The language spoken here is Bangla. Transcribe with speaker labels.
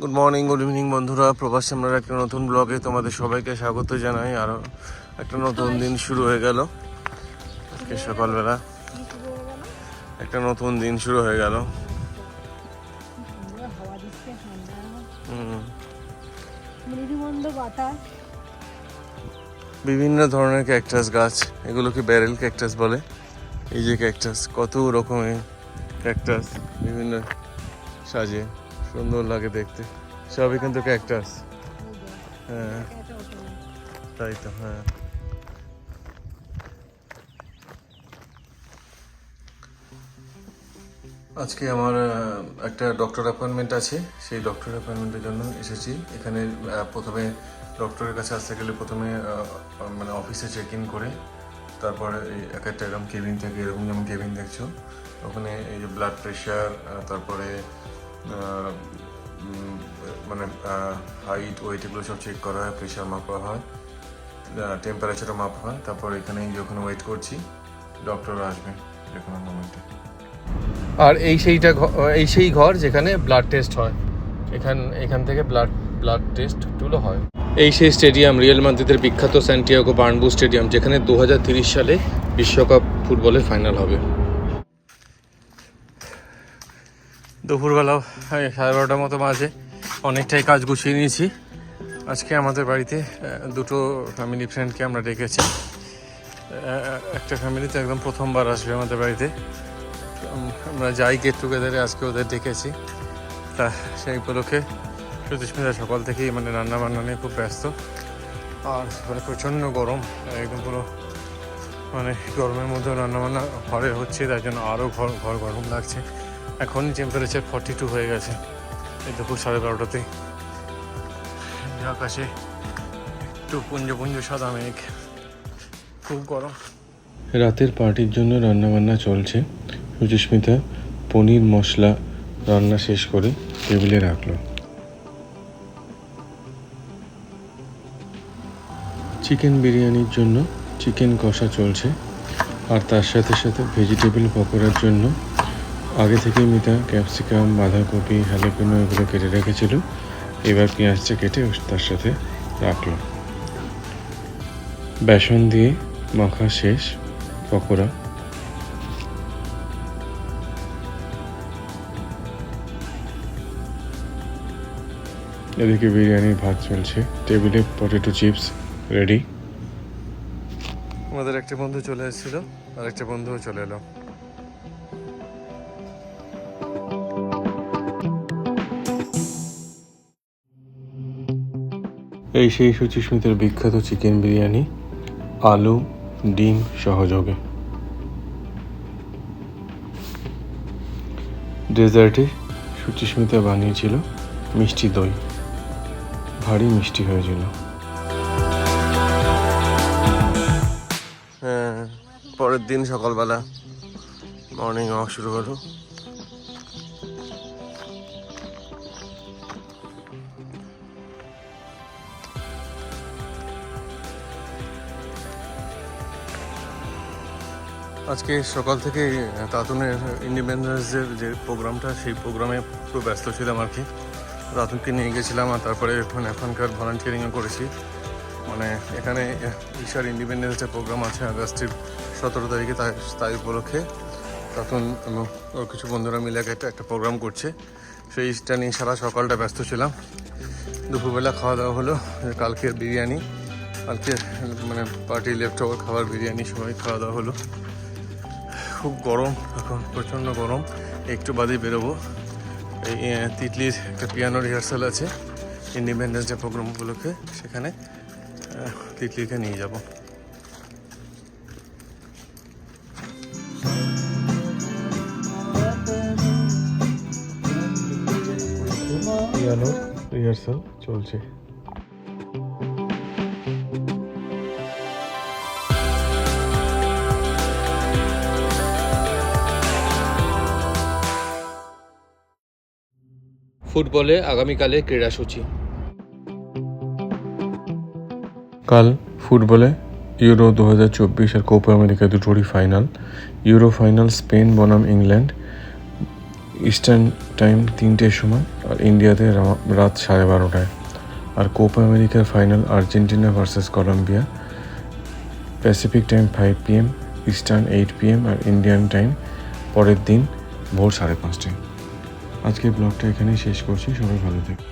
Speaker 1: গুড মর্নিং গুড ইভিনিং বন্ধুরা। প্রবাস আমরা একটা নতুন ব্লগে তোমাদের সবাইকে স্বাগত জানাই। আরও একটা নতুন দিন শুরু হয়ে গেল। আজকে সকালবেলা একটা নতুন দিন শুরু হয়ে গেল। বিভিন্ন ধরনের ক্যাকটাস গাছ, এগুলোকে ব্যারেল ক্যাকটাস বলে। এই যে ক্যাকটাস কত রকমের ক্যাকটাস বিভিন্ন সাজে। সুন্দর লাগে দেখতে। সবই কিন্তু ক্যাকটাস হ্যাঁ। তাই তো হ্যাঁ। আজকে আমার একটা ডক্টর অ্যাপয়েন্টমেন্ট আছে। সেই ডক্টর অ্যাপয়েন্টমেন্টের জন্য এসেছি। এখানে প্রথমে ডক্টরের কাছে আসতে গেলে প্রথমে মানে অফিসে চেক ইন করে, তারপরে এক একটা এরকম কেবিন থাকে, এরকম যেমন কেবিন দেখছ, ওখানে এই যে ব্লাড প্রেশার তারপরে মানে হাইট ওয়েট এগুলো সব চেক করা হয় প্রেশার মাপা হয় টেম্পারেচারও মাপা হয় তারপর এখানে যখন ওয়েট করছি ডক্টর আসবে যে কোনো মোমেন্টে আর এই সেইটা ঘ- এই সেই ঘর যেখানে ব্লাড টেস্ট হয় এখান এখান থেকে ব্লাড ব্লাড টেস্ট টুলো হয়। এই সেই স্টেডিয়াম রিয়েল মাদ্রিদের বিখ্যাত স্যান্টিয়াগো বার্নবু স্টেডিয়াম যেখানে দু সালে বিশ্বকাপ ফুটবলের ফাইনাল হবে। দুপুরবেলা সাড়ে বারোটার মতো বাজে। অনেকটাই কাজ গুছিয়ে নিয়েছি। আজকে আমাদের বাড়িতে দুটো ফ্যামিলি ফ্রেন্ডকে আমরা ডেকেছি। একটা ফ্যামিলিতে একদম প্রথমবার আসবে আমাদের বাড়িতে। আমরা যাই গেট টুগেদারে আজকে ওদের ডেকেছি। তা সেই উপলক্ষে সুতিস্মিতা সকাল থেকেই মানে রান্না বান্না নিয়ে খুব ব্যস্ত। আর মানে প্রচণ্ড গরম, একদম পুরো মানে গরমের মধ্যে রান্নাবান্না ঘরে হচ্ছে, তার জন্য আরও ঘর ঘর গরম লাগছে। এখনই টেম্পারেচার ফর্টি টু হয়ে গেছে। এই দুপুর সাড়ে বারোটাতে আকাশে একটু পুঞ্জ পুঞ্জ সাদা মেঘ। খুব গরম।
Speaker 2: রাতের পার্টির জন্য রান্নাবান্না চলছে। সুচিস্মিতা পনির মশলা রান্না শেষ করে টেবিলে রাখল। চিকেন বিরিয়ানির জন্য চিকেন কষা চলছে। আর তার সাথে সাথে ভেজিটেবল পকোড়ার জন্য আগে থেকে মিতা ক্যাপসিকাম, বাঁধাকপি হ্যালোপিনো এগুলো কেটে রেখেছিল। এবার পেঁয়াজটা কেটে তার সাথে রাখল বেসন দিয়ে মাখা শেষ, পকোড়া। এদিকে বিরিয়ানির ভাত চলছে। টেবিলে পটেটো চিপস রেডি।
Speaker 1: আমাদের একটা বন্ধু চলে এসেছিল আর একটা বন্ধুও চলে এলো।
Speaker 2: এই সেই সুচিস্মিতার বিখ্যাত চিকেন বিরিয়ানি, আলু, ডিম সহযোগে। ডেজার্টে সুচিস্মিতা বানিয়েছিল মিষ্টি দই। ভারী মিষ্টি হয়েছিল।
Speaker 1: হ্যাঁ পরের দিন সকালবেলা মর্নিং ওয়াক শুরু হলো আজকে সকাল থেকে তাতুনের ইন্ডিপেন্ডেন্সের যে প্রোগ্রামটা, সেই প্রোগ্রামে পুরো ব্যস্ত ছিলাম আর কি। তাতুনকে নিয়ে গেছিলাম আর তারপরে মানে এখনকার ভলান্টিয়ারিংও করেছি। মানে এখানে ঈশার ইন্ডিপেন্ডেন্স ডে প্রোগ্রাম আছে আগস্টের সতেরো তারিখে তাই তাই উপলক্ষে। তখন ওর কিছু বন্ধুরা মিলে একটা একটা প্রোগ্রাম করছে। সেইটা নিয়ে সারা সকালটা ব্যস্ত ছিলাম। দুপুরবেলা খাওয়া দাওয়া হলো, কালকের বিরিয়ানি কালকে মানে পার্টি লেফট খাবার, বিরিয়ানি, সবাই খাওয়া দাওয়া হলো। খুব গরম, এখন প্রচণ্ড গরম। একটু বাদেই বেরোবো। এই তিতলির একটা পিয়ানো রিহার্সাল আছে ইন্ডিপেন্ডেন্স ডে প্রোগ্রাম উপলক্ষে সেখানে তিতলিকে নিয়ে যাব।
Speaker 2: পিয়ানোর রিহার্সাল চলছে।
Speaker 1: ফুটবলে আগামীকালে ক্রীড়াসূচি।
Speaker 2: কাল ফুটবলে ইউরো দু হাজার চব্বিশ আর কোপা আমেরিকা দুটোরই ফাইনাল। ইউরো ফাইনাল স্পেন, বনাম, ইংল্যান্ড। ইস্টার্ন টাইম তিনটের সময়
Speaker 1: আর ইন্ডিয়াতে রাত সাড়ে বারোটায়। আর কোপা আমেরিকার final Argentina versus Colombia. Pacific time five PM, Eastern eight PM আর ইন্ডিয়ান টাইম পরের দিন ভোর সাড়ে পাঁচটায়। আজকের ব্লগটা এখানেই শেষ করছি সবাই ভালো থেকো।